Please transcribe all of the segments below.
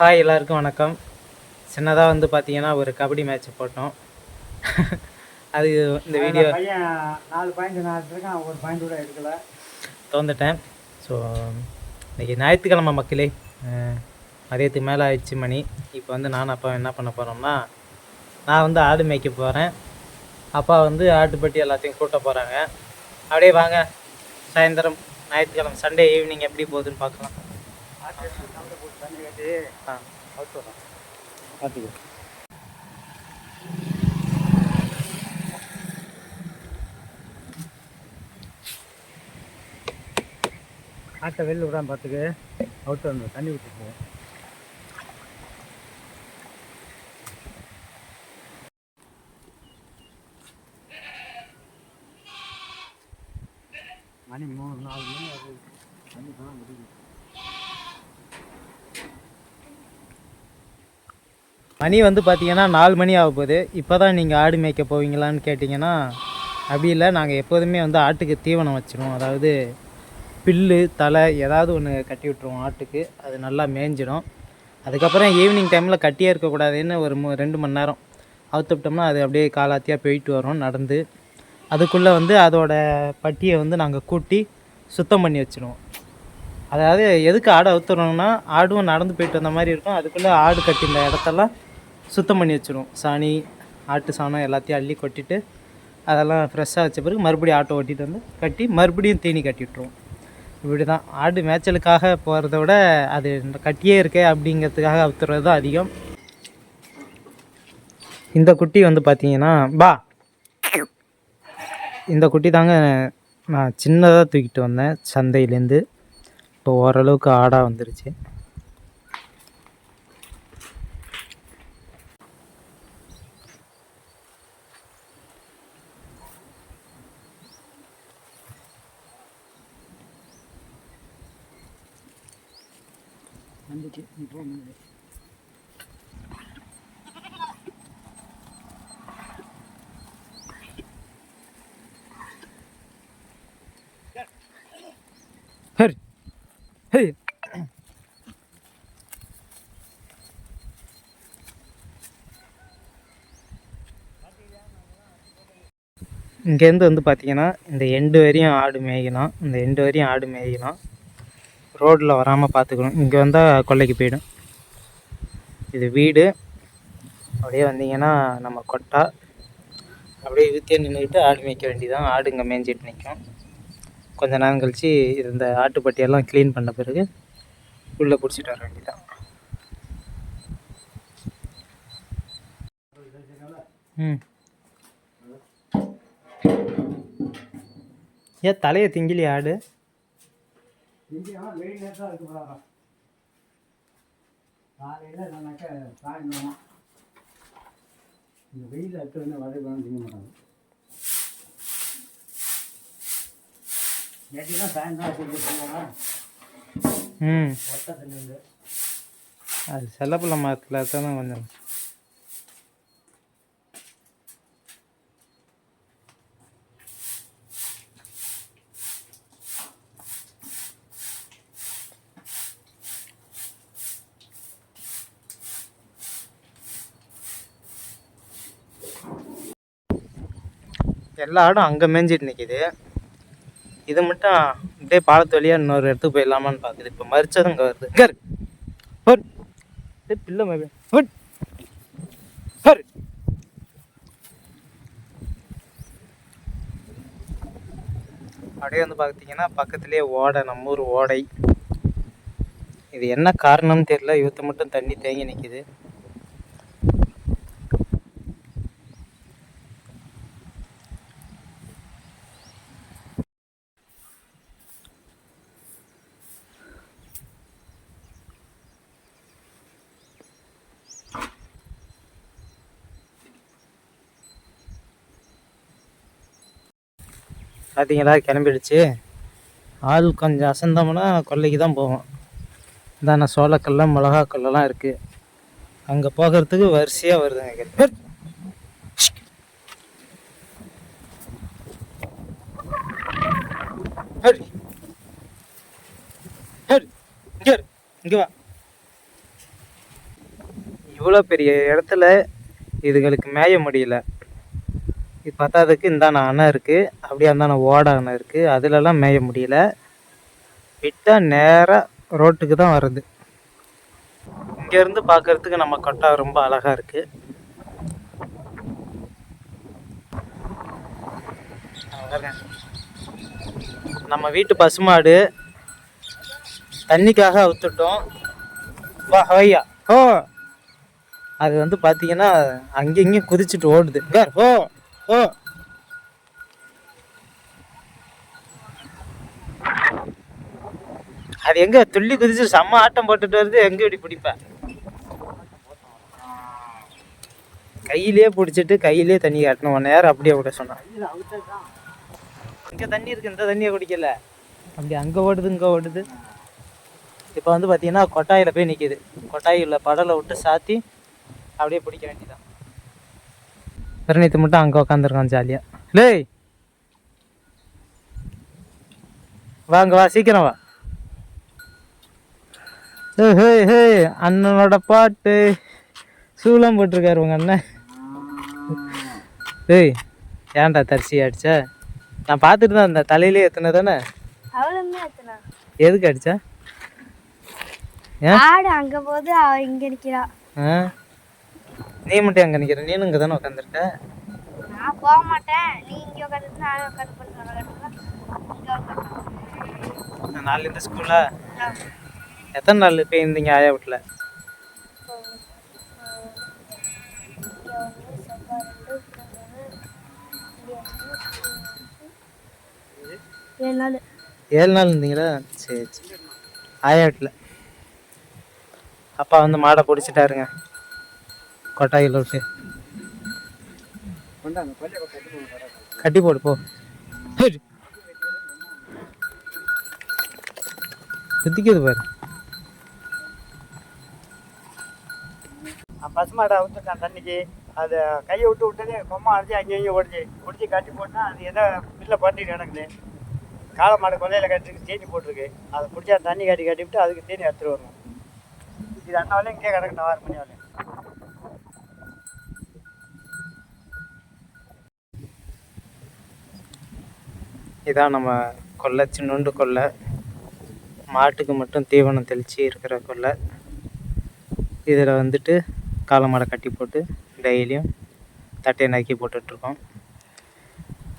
Hi எல்லாருக்கும் வணக்கம். சின்னதாக வந்து பார்த்தீங்கன்னா ஒரு கபடி மேட்ச் போட்டோம். அது இந்த வீடியோ நாலு பாயிண்ட் நான் ஒரு பாயிண்ட் கூட எடுக்கல. தோந்துட்டேன் ஸோ இன்றைக்கி ஞாயிற்றுக்கிழமை மக்களே மதியத்துக்கு மேலே ஆயிடுச்சு மணி. இப்போ வந்து நானும் அப்பா என்ன பண்ண போகிறோம்னா நான் வந்து ஆடு மேய்க்க போகிறேன் அப்பா வந்து ஆட்டுப்பட்டி எல்லாத்தையும் கூட்ட போகிறாங்க அப்படியே வாங்க. சாயந்தரம் ஞாயிற்றுக்கிழமை சண்டே ஈவினிங் எப்படி போகுதுன்னு பார்க்கலாம். தண்ணி கட்டி ஆ அவுத்து விட்றோம் பார்த்துக்கோ ஆட்டை வெளில விடாம பார்த்துக்கு அவுத்து வந்து தண்ணி ஊற்றிக்கு மணி மூணு நாலு மணி ஆகுது தண்ணி தான் முடியுது மணி வந்து பார்த்தீங்கன்னா நாலு மணி ஆக போகுது. இப்போ தான் நீங்கள் ஆடு மேய்க்க போவீங்களான்னு கேட்டிங்கன்னா அப்படி இல்லை. நாங்கள் எப்போதுமே வந்து ஆட்டுக்கு தீவனம் வச்சிருவோம். அதாவது பில்லு தலை ஏதாவது ஒன்று கட்டி விட்ருவோம் ஆட்டுக்கு. அது நல்லா மேய்ஞ்சிடும் அதுக்கப்புறம் ஈவினிங் டைமில் கட்டியே இருக்கக்கூடாதுன்னு ஒரு மூ ரெண்டு மணி நேரம் அவுத்து விட்டோம்னா அது அப்படியே காலாத்தியாக போயிட்டு வரும் நடந்து. அதுக்குள்ளே வந்து அதோட பட்டியை வந்து நாங்கள் கூட்டி சுத்தம் பண்ணி வச்சிடுவோம் அதாவது எதுக்கு ஆடை அவுத்துறோம்னா ஆடும் நடந்து போயிட்டு வந்த மாதிரி இருக்கும். அதுக்குள்ளே ஆடு கட்டின இடத்தெல்லாம் சுத்தம் பண்ணி வச்சுருவோம். சாணி ஆட்டு சாணம் எல்லாத்தையும் அள்ளி கொட்டிட்டு அதெல்லாம் ஃப்ரெஷ்ஷாக வச்ச பிறகு மறுபடியும் ஆட்டோ ஓட்டிட்டு வந்து கட்டி மறுபடியும் தீனி கட்டி விட்ருவோம் இப்படி தான் ஆடு மேய்ச்சலுக்காக போகிறத விட அது இந்த கட்டியே இருக்கே அப்படிங்கிறதுக்காக அவுத்துறது தான் அதிகம். இந்த குட்டி வந்து பார்த்தீங்கன்னா பா! இந்த குட்டி தாங்க நான் சின்னதாக தூக்கிட்டு வந்தேன் சந்தையிலேருந்து இப்போ ஓரளவுக்கு ஆடாக வந்துருச்சு வந்துச்சு நீ போ முன்னாடி. ஹரி ஹரி இங்கேருந்து வந்து பார்த்தீங்கன்னா இந்த எண்டு வரையும் ஆடு மேய்க்கலாம் இந்த எண்டு வரையும் ஆடு மேய்க்கலாம் ரோட்டில் வராமல் பார்த்துக்கணும். இங்கே வந்தால் கொல்லைக்கு போயிடும். இது வீடு. அப்படியே வந்தீங்கன்னா நம்ம கொட்டா. அப்படியே இழுத்தே நின்றுக்கிட்டு ஆடு மேய்க்க வேண்டியதான் ஆடு இங்கே மேய்ஞ்சிட்டு நிற்கும் கொஞ்ச நேரம் கழித்து இந்த ஆட்டுப்பட்டியெல்லாம் க்ளீன் பண்ண பிறகு உள்ளே பிடிச்சிட்டு வர வேண்டியதான் ம். ஏன் தலையை திங்கிலி ஆடு? காலையில் இந்த வெயில் அடுத்து வந்து வதை வேணும் திங்க மாட்டாங்க. நேற்று தான் சாயந்தரம் கொடுத்து சொல்லுவாங்க ம். அது செல்லப்பிள்ளை மரத்தில் தான் கொஞ்சம் எல்லா ஆடும் அங்கே மேய்ஞ்சிட்டு நிற்கிது இது மட்டும் அப்படியே பாலத்து வழியாக இன்னொரு இடத்துக்கு போயிடலாமான்னு பார்க்குது. இப்போ மறிச்சதும் இங்கே வருது. கர் இருக்கு. ஹோட். ஏய், பிள்ளை மேபி ஹர். அப்படியே வந்து பார்த்தீங்கன்னா பக்கத்துலேயே ஓடை நம்ம ஊர் ஓடை. இது என்ன காரணம்னு தெரியல. இவத்து மட்டும் தண்ணி தேங்கி நிற்கிது பார்த்தீங்களா கிளம்பிடுச்சு. ஆள் கொஞ்சம் அசந்தோம்னா கொல்லைக்கு தான் போவோம். இதான சோளக்கல்ல மிளகாக்கல்லாம் இருக்குது அங்கே போகிறதுக்கு வரிசையாக வருதுங்க இங்க. ஹட். வா. வா. இவ்வளோ பெரிய இடத்துல இதுங்களுக்கு மேய முடியல. இது பத்தாததுக்கு இந்தான அணை இருக்குது அப்படியே அந்தான ஓட அணை இருக்குது அதுலலாம் மேய முடியல. விட்டால் நேராக ரோட்டுக்கு தான் வருது. இங்கேருந்து பார்க்கறதுக்கு நம்ம கொட்டா ரொம்ப அழகாக இருக்குது நம்ம வீட்டு பசுமாடு தண்ணிக்காக அவுத்துட்டோம். வா ஹவையா ஹோ அது வந்து பார்த்தீங்கன்னா அங்கே இங்கேயும் குதிச்சுட்டு ஓடுது. ஹோ அது எங்க? துள்ளி குதிச்சு செம்ம ஆட்டம் போட்டுட்டு வருது. எங்க இப்படி பிடிப்பேன் கையிலேயே பிடிச்சிட்டு கையிலேயே தண்ணி காட்டணும். ஒன் நேரம் அப்படியே விட சொன்னான். இங்கே தண்ணி இருக்கு. இந்த தண்ணியை குடிக்கல. அப்படி அங்கே ஓடுது இங்கே ஓடுது. இப்போ வந்து பார்த்தீங்கன்னா கொட்டாயில் போய் நிற்கிது கொட்டாயில் படலை விட்டு சாத்தி அப்படியே பிடிக்க வேண்டியதான் பெருநீத்து மட்டும் அங்கே உட்காந்துருக்கான் ஜாலியாக லேய் வாங்க வா சீக்கிரம் வா. ஹே ஹே அண்ணனோட பாட்டு. சூளம் போட்டிருக்காரு உங்க அண்ணன். ஏய் ஏன்டா தரிசி அடிச்ச? நான் பார்த்துட்டு தான் இருந்தேன். தலையிலே எத்தனை தானே? எதுக்கு அடிச்சா? ஆடு அங்க போது அவ இங்க நிக்கிறா. ஆ? நீ மட்டும் அங்கே நிற்கிற நீனும் இங்கே தானே உட்காந்துருக்க நான் போக மாட்டேன். நீ இங்க உட்காந்து நானும் உட்காந்து உட்காந்து நாலுலேருந்து ஸ்கூலா எத்தனை நாள் போய் இருந்தீங்க ஆயா வீட்டில் ஏழு நாள். ஏழு நாள் இருந்தீங்களா? சரி சரி. ஆயா வீட்டில் அப்பா வந்து மாடை பிடிச்சிட்டாருங்க. கொட்டாயில் விட்டு கட்டி போடு போ. ஹேய். சுத்திக்குது பாரு. பசுமாடை அவுத்துட்டான் தண்ணிக்கு. அது கையை விட்டு விட்டதே கொம்மா அடிச்சு அங்கேயும் ஒடிச்சு ஒடிச்சு பிடிச்சி கட்டி போட்டால் அது எதோ பில்ல பண்ணிட்டு கிடக்குது. காளை மாடு கொல்லையில் கட்டிருக்கு தீனி போட்டிருக்கு. அதை பிடிச்சா தண்ணி கட்டி கட்டி விட்டு அதுக்கு தீனி எடுத்துகிட்டு வரணும் இது அண்ணாவிலையும் இங்கே கிடக்கணும் ஆறு மணி வரலையும் இதான் நம்ம கொல்லை சின்னோண்டு கொல்லை மாட்டுக்கு மட்டும் தீவனம் தெளித்து இருக்கிற கொல்லை இதில் வந்துட்டு காளை மாடை கட்டி போட்டு டெய்லியும் தட்டையை நக்கி போட்டுட்ருக்கோம்.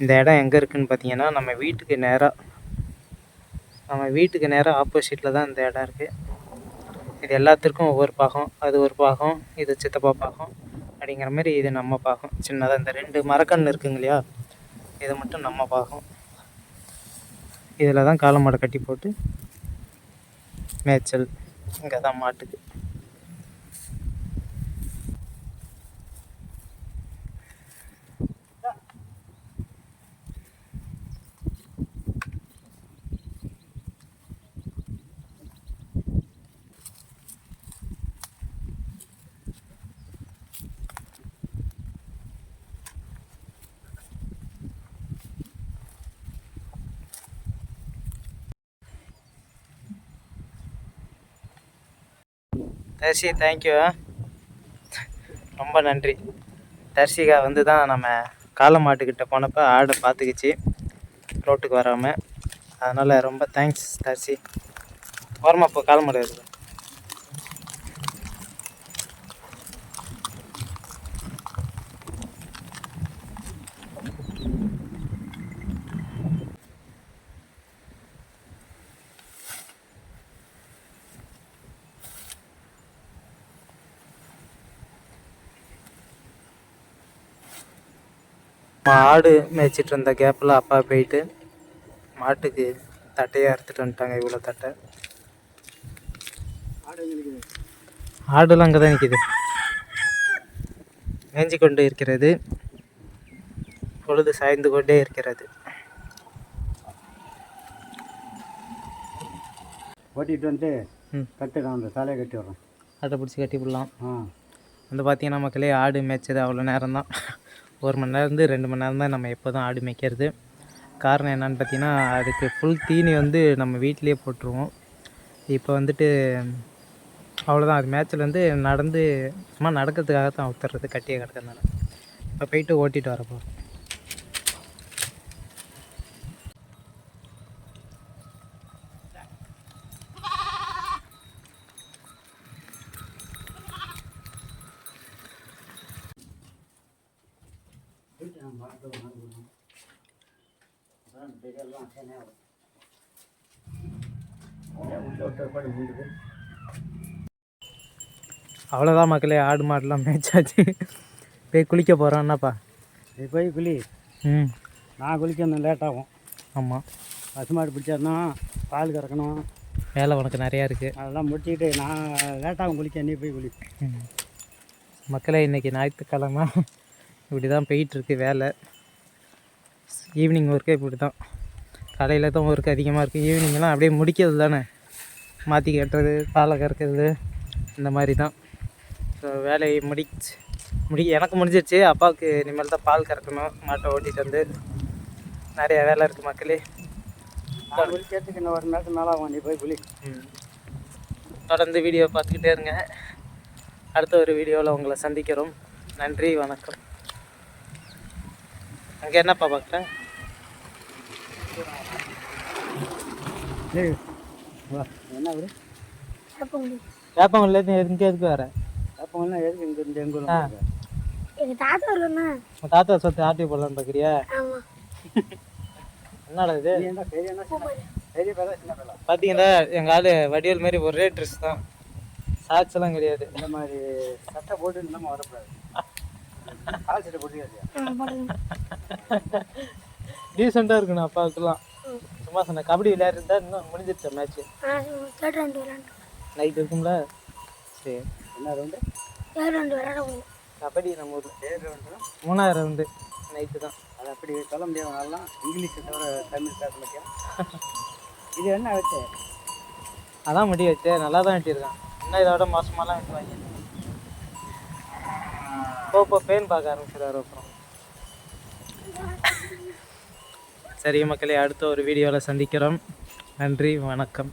இந்த இடம் எங்கே இருக்குதுன்னு பார்த்தீங்கன்னா நம்ம வீட்டுக்கு நேராக நம்ம வீட்டுக்கு நேராக ஆப்போசிட்டில் தான் இந்த இடம் இருக்குது இது எல்லாத்திற்கும் ஒவ்வொரு பாகம். அது ஒரு பாகம் இது சித்தப்பா பாகம். அப்படிங்கிற மாதிரி இது நம்ம பாகம். சின்னதாக இந்த ரெண்டு மரக்கன்று இருக்குங்க இல்லையா? இது மட்டும் நம்ம பாகம். இதில் தான் காளை மாடை கட்டி போட்டு மேய்ச்சல். இங்கே தான் மாட்டுக்கு. தர்ஷி தேங்க்யூ ரொம்ப நன்றி. தர்ஷிகா வந்து தான் நம்ம காளை மாட்டுக்கிட்ட போனப்போ ஆடை பார்த்துக்கிச்சு. ரோட்டுக்கு வராமல் அதனால் ரொம்ப தேங்க்ஸ் தர்ஷி. ஓரமாக இப்போ காளை மாடு இருக்குது ஆடு மேய்ச்சிட்டு இருந்த கேப்பில் அப்பா போயிட்டு மாட்டுக்கு தட்டையாக அறுத்துட்டு வந்துட்டாங்க இவ்வளோ தட்டை. ஆடுலாம் அங்கே தான் நிற்கிது மேய்ஞ்சி கொண்டு இருக்கிறது. பொழுது சாய்ந்து கொண்டே இருக்கிறது. ஓட்டிகிட்டு வந்துட்டு ம். கட்டுறோம் அந்த தலையை கட்டி விட்றோம் ஆட்டை பிடிச்சி கட்டி விடலாம். ஆ. வந்து பார்த்தீங்கன்னா மக்களே ஆடு மேய்ச்சது அவ்வளோ நேரம் தான் ஒரு மணி நேரம் இருந்து ரெண்டு மணி நேரம் தான் நம்ம எப்போதும் ஆடு மேய்க்கிறது. காரணம் என்னென்னு பார்த்தீங்கன்னா அதுக்கு ஃபுல் தீனி வந்து நம்ம வீட்டிலேயே போட்டுருவோம். இப்போ வந்துட்டு அவ்வளோதான் அது மேட்ச்சில் வந்து நடந்து சும்மா நடக்கிறதுக்காக தான் உத்தர்றது கட்டியே கிடக்கிறதுனால. இப்போ போயிட்டு ஓட்டிகிட்டு வரப்போ. அவ்வளோதான் மக்களே ஆடு மாடுலாம் மேய்ச்சாச்சு. போய் குளிக்க போகிறோம் என்னப்பா? இது போய் குளி. ம். நான் குளிக்கணும் லேட் ஆகும். ஆமாம் பசுமாடு பிடிச்சிடணும் பால் கறக்கணும். வேலை உனக்கு நிறையா இருக்குது அதெல்லாம் முடிச்சுக்கிட்டு நான் லேட்டாகும் குளிக்க நீ போய் குளி. மக்களே இன்றைக்கி ஞாயிற்றுக்கிழமை. இப்படி தான் போயிட்டுருக்கு வேலை. ஈவினிங் ஒர்க்கே இப்படி தான் காலையில் தான் ஒர்க் அதிகமாக இருக்குது ஈவினிங்லாம் அப்படியே முடிக்கிறது தானே. மாற்றி கட்டுறது பாலை கறக்கிறது இந்த மாதிரி தான் ஸோ வேலையை முடிச்சு முடி எனக்கு முடிஞ்சிருச்சு. அப்பாவுக்கு இனிமேல் தான் பால் கறக்கணும். மாட்டை ஓட்டிகிட்டு வந்து நிறைய வேலை இருக்குது மக்களே. குளிக்கிறதுக்கு இன்னும் ஒரு நேரத்துக்கு மேலே ஆகும். நீ போய் குளி. தொடர்ந்து வீடியோ பார்த்துக்கிட்டே இருங்க. அடுத்த ஒரு வீடியோவில் உங்களை சந்திக்கிறோம். நன்றி வணக்கம். அங்கே என்னப்பா வா. என்ன ஒரு வேப்பங்கள்லேருந்து எங்கே எதுக்கு வர? என்ன எதுக்கு இங்கே இந்த எங்கள் ஆ. எங்கள் தாத்தா இல்லைண்ணா உன் தாத்தா சொத்து ஆட்டி போடலான்னு பார்க்குறியா என்னடா இது? நீ என்ன பெரிய என்ன சின்ன பெரிய பேரா சின்ன பேரா? பார்த்தீங்களா எங்கள் ஆள் வடிவல் மாதிரி ஒரே ட்ரெஸ் தான். சாக்ஸ் எல்லாம் கிடையாது. இந்த மாதிரி சட்டை போட்டு இல்லாமல் வரக்கூடாது. டீசெண்டாக இருக்கணும் அப்பாவுக்குலாம் சும்மா சொன்னேன் கபடி விளையாடுறதா இன்னும் முடிஞ்சிருச்சா மேட்ச்சு தேர்ட் ரெண்டு விளையாண்டு நைட் இருக்கும்ல? சரி. என்ன ரவுண்டு தேர்ட் ரெண்டு விளையாட கபடி நம்ம ஊரில். ஏழு ரவுண்டு மூணாயிரம் ரவுண்டு நைட்டு தான். அது அப்படி சொல்ல முடியாது இங்கிலீஷ் தவிர தமிழ் பேச மாட்டேன் இது என்ன வச்சு அதான் முடி வச்சு நல்லா தான் வெட்டியிருக்கான் இன்னும் இதோட மோசமாலாம் வெட்டுவாங்க போ போ பேன் பார்க்க ஆரம்பிச்சிடாரு அப்புறம். சரி மக்களே அடுத்த ஒரு வீடியோவில் சந்திக்கிறோம். நன்றி வணக்கம்.